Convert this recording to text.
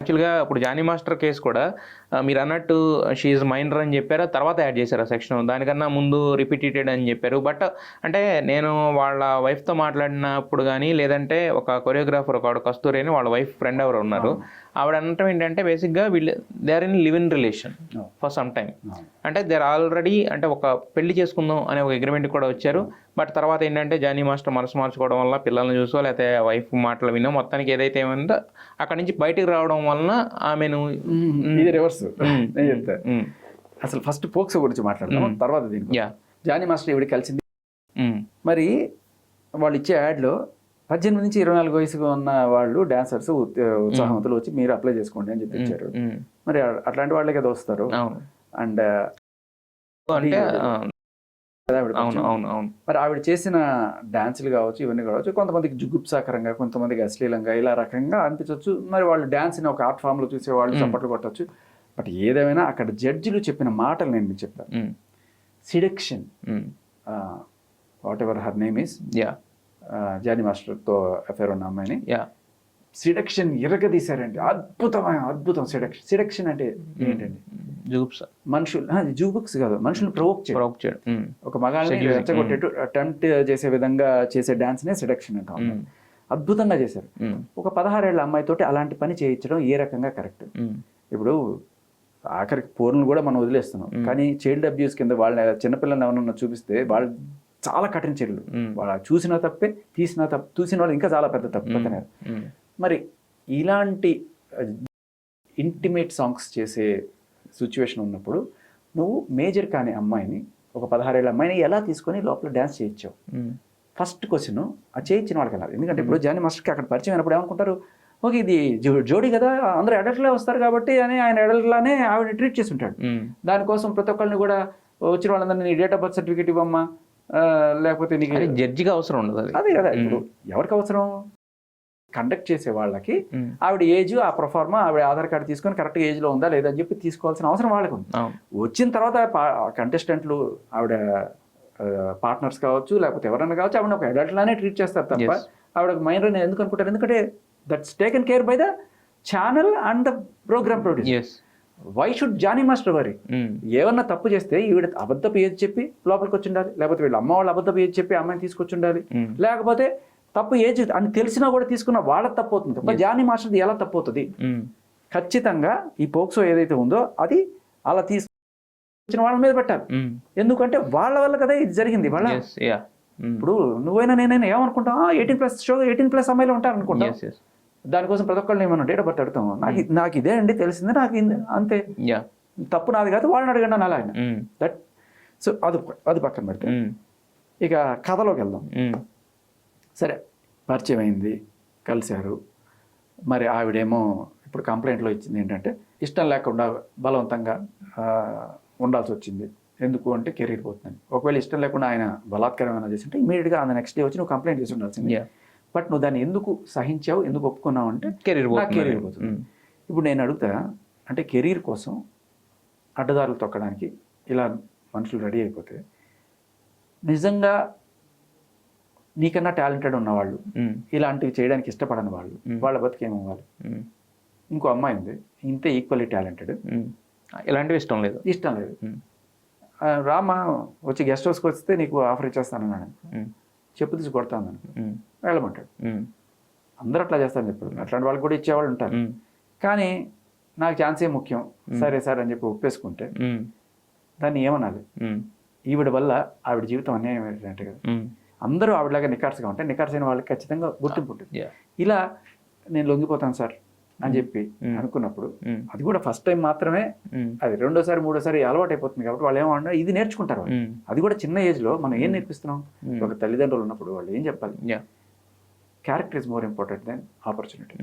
యాక్చువల్గా ఇప్పుడు Johnny master case కూడా మీరు అన్నట్టు షీఈ్ మైండర్ అని చెప్పారు తర్వాత యాడ్ చేశారు ఆ సెక్షన్. దానికన్నా ముందు రిపీటెడ్ అని చెప్పారు. బట్ అంటే నేను వాళ్ళ వైఫ్తో మాట్లాడినప్పుడు కానీ లేదంటే ఒక కొరియోగ్రాఫర్ ఒక కస్తూరి అని వాళ్ళ వైఫ్ ఫ్రెండ్ ఎవరు ఉన్నారు. ఆవిడ అనటం ఏంటంటే బేసిక్గా వీళ్ళు they are in live in relation for some time. అంటే దేర్ ఆల్రెడీ అంటే ఒక పెళ్ళి చేసుకుందాం అనే ఒక అగ్రిమెంట్ కూడా వచ్చారు. బట్ తర్వాత ఏంటంటే జానీ మాస్టర్ మనసు మార్చుకోవడం వల్ల పిల్లల్ని చూసో లేకపోతే వైఫ్ మాటలు వినో మొత్తానికి ఏదైతే ఏమైందో అక్కడ నుంచి బయటికి రావడం వలన ఆమెను ఇది రివర్స్. నేను చెప్తా. అసలు ఫస్ట్ పోక్సో గురించి మాట్లాడదాం తర్వాత దీనికి జానీ మాస్టర్ ఇవిడ కలిసింది. మరి వాళ్ళు ఇచ్చే యాడ్లో పద్దెనిమిది నుంచి ఇరవై నాలుగు వయసుగా ఉన్న వాళ్ళు డాన్సర్స్ ఉత్సాహవంతులు వచ్చి మీరు అప్లై చేసుకోండి అని చెప్పి ఇచ్చారు. మరి అట్లాంటి వాళ్ళే కదా వస్తారు. అండ్ అంటే ఆ, ఆవిడ అవును కొంచెం- అవును అవును. మరి ఆవిడ చేసిన డాన్సులు కావచ్చు ఇవన్నీ కావచ్చు కొంతమందికి జుగుప్సాకరంగా కొంతమందికి అశ్లీలంగా ఇలా రకంగా అనిపించవచ్చు. మరి వాళ్ళు డాన్స్ని ఒక ఆర్ట్ ఫామ్లో చూసే వాళ్ళు. చప్పట్లు కొట్టచ్చు. బట్ ఏదేమైనా అక్కడ జడ్జిలు చెప్పిన మాటలు నేను మీకు చెప్తాను. Seduction. Whatever her name is yeah Jani మాస్టర్తో affair ఉన్న అమ్మాయిని. యా సిడక్షన్ ఇరగదీశారండి. అద్భుతమైన అద్భుతం సిడక్షన్ సిడక్షన్ అంటే ఏంటండి? జూప్స్ మనుషులు జూబుక్స్ కాదు మనుషుల్ని ప్రవోక్ చేయడం ప్రొవోక్ చేయడం. ఒక మగాళ్ళని. రెచ్చగొట్టేట్టు అటెంప్ట్ చేసే విధంగా చేసే డాన్స్నే సిడక్షన్ అంటాం. అద్భుతంగా చేశారు. ఒక పదహారేళ్ళ అమ్మాయితోటి అలాంటి పని చేయించడం ఏ రకంగా కరెక్ట్. ఇప్పుడు ఆఖరికి పూర్ణలు కూడా మనం వదిలేస్తున్నాం కానీ చైల్డ్ అబ్యూస్ కింద వాళ్ళ చిన్నపిల్లల్ని ఎవరన్నా చూపిస్తే వాళ్ళు చాలా కఠిన చర్యలు. వాళ్ళ చూసిన తప్పే తీసిన తప్పు చూసిన వాళ్ళు ఇంకా చాలా పెద్ద తప్పు. మరి ఇలాంటి ఇంటిమేట్ సాంగ్స్ చేసే సిచ్యువేషన్ ఉన్నప్పుడు నువ్వు మేజర్ కాని అమ్మాయిని ఒక పదహారేళ్ళ అమ్మాయిని ఎలా తీసుకొని లోపల డ్యాన్స్ చేయించావు. ఫస్ట్ క్వశ్చన్ ఆ చేయించిన వాళ్ళకి వెళ్ళాలి ఎందుకంటే ఇప్పుడు జానీ మాస్టర్కి అక్కడ పరిచయం అయినప్పుడు ఏమనుకుంటారు? ఓకే ఇది జోడీ కదా అందరూ అడల్ట్లే వస్తారు కాబట్టి అని ఆయన అడల్ట్లానే ఆవిడ ట్రీట్ చేసి ఉంటాడు. దానికోసం ప్రతి ఒక్కరిని కూడా వచ్చిన వాళ్ళందరినీ నీ డేట్ ఆఫ్ బర్త్ సర్టిఫికేట్ ఇవ్వమ్మా లేకపోతే నీకు అది జడ్జికి అవసరం ఉండదు అదే. కదా ఇప్పుడు ఎవరికి అవసరం? కండక్ట్ చేసే వాళ్ళకి. ఆవిడ ఏజ్ ఆ ప్రొఫార్మా ఆవిడ ఆధార్ కార్డు తీసుకొని కరెక్ట్ ఏజ్లో ఉందా లేదా అని చెప్పి తీసుకోవాల్సిన అవసరం వాళ్ళకి ఉంది వచ్చిన తర్వాత కంటెస్టెంట్లు ఆవిడ పార్ట్నర్స్ కావచ్చు లేకపోతే ఎవరైనా కావచ్చు ఆవిడ ఒక adult లానే ట్రీట్ చేస్తారు తప్ప. ఆవిడ మైనర్ ఎందుకు అనుకుంటారు? ఎందుకంటే that's taken care by the channel and the program produce why should Jani master worry ఏమన్నా తప్పు చేస్తే ఈవిడ అబద్ధపు ఏది చెప్పి లోపలికి వచ్చి ఉండాలి. లేకపోతే వీళ్ళ అమ్మ వాళ్ళు అబద్ధపు ఏది చెప్పి అమ్మాయిని తీసుకొచ్చి ఉండాలి. లేకపోతే తప్పు ఏజ్ అని తెలిసినా కూడా తీసుకున్న వాళ్ళ తప్పు అవుతుంది జానీ మాస్టర్ది ఎలా తప్పు అవుతుంది ఖచ్చితంగా ఈ పోక్సో ఏదైతే ఉందో అది అలా తీసుకొచ్చిన వాళ్ళ మీద పెట్టాలి. ఎందుకంటే వాళ్ళ వల్ల కదా ఇది జరిగింది వాళ్ళ యా ఇప్పుడు నువ్వైనా నేనైనా ఏమనుకుంటా eighteen plus show eighteen plus అమ్మాయిలు ఉంటారు అనుకుంటా దానికోసం ప్రతి ఒక్కళ్ళు ఏమన్నా డేట్ ఆఫ్ బర్త్ అడుగుతాము నాకు నాకు ఇదే అండి తెలిసింది నాకు అంతే. తప్పు నాది కాదు వాళ్ళని అడగండి అని అలా ఆయన. దట్ సో అది అది పక్కన పెడితే ఇక కథలోకి వెళ్దాం. సరే పరిచయం అయింది కలిశారు. మరి ఆవిడేమో ఇప్పుడు కంప్లైంట్లో ఇచ్చింది ఏంటంటే ఇష్టం లేకుండా బలవంతంగా ఉండాల్సి వచ్చింది. ఎందుకు అంటే కెరీర్ పోతుందని. ఒకవేళ ఇష్టం లేకుండా ఆయన బలాత్కారం ఏమైనా చేసింటే ఇమీడియట్గా ఆన్ నెక్స్ట్ డే వచ్చి నువ్వు కంప్లైంట్ చేసి ఉండాల్సింది. బట్ నువ్వు దాన్ని ఎందుకు సహించావు ఎందుకు ఒప్పుకున్నావు అంటే కెరీర్ కెరీర్ పోతుంది. ఇప్పుడు నేను అడుగుతా అంటే కెరీర్ కోసం అడ్డదారులు తొక్కడానికి ఇలా మనుషులు రెడీ అయిపోతే నిజంగా నీకన్నా టాలెంటెడ్ ఉన్నవాళ్ళు ఇలాంటివి చేయడానికి ఇష్టపడని వాళ్ళు వాళ్ళ బతికి ఏమవ్వాలి ఇంకో అమ్మాయి ఉంది ఇంతే ఈక్వల్లీ టాలెంటెడ్ ఇలాంటివి ఇష్టం లేదు. ఇష్టం లేదు. రామా వచ్చి గెస్ట్ హౌస్కి వస్తే నీకు ఆఫర్ ఇచ్చేస్తానన్నాడు. చెప్పు తీసి కొడతాను. వెళ్ళమంటాడు. అందరూ అట్లా చేస్తాను చెప్పారు అట్లాంటి వాళ్ళకి కూడా ఇచ్చేవాళ్ళు ఉంటారు. కానీ నాకు ఛాన్సే ముఖ్యం. సరే సార్ అని చెప్పి ఒప్పేసుకుంటే. దాన్ని ఏమనాలి. ఈవిడ వల్ల ఆవిడ జీవితం అన్యాయం ఏంటంటే కదా. అందరూ ఆవిడలాగా నికార్స్గా ఉంటే నికార్స్ అయిన వాళ్ళకి ఖచ్చితంగా గుర్తింపు ఉంటుంది. ఇలా నేను లొంగిపోతాను సార్ అని చెప్పి. అనుకున్నప్పుడు. అది కూడా ఫస్ట్ టైం మాత్రమే. అది రెండోసారి మూడోసారి అలవాటు అయిపోతుంది కాబట్టి వాళ్ళు ఏమన్నా ఇది నేర్చుకుంటారు. అది కూడా చిన్న ఏజ్లో మనం ఏం నేర్పిస్తున్నాం. ఒక తల్లిదండ్రులు ఉన్నప్పుడు వాళ్ళు ఏం చెప్పాలి. Character is more important than opportunity.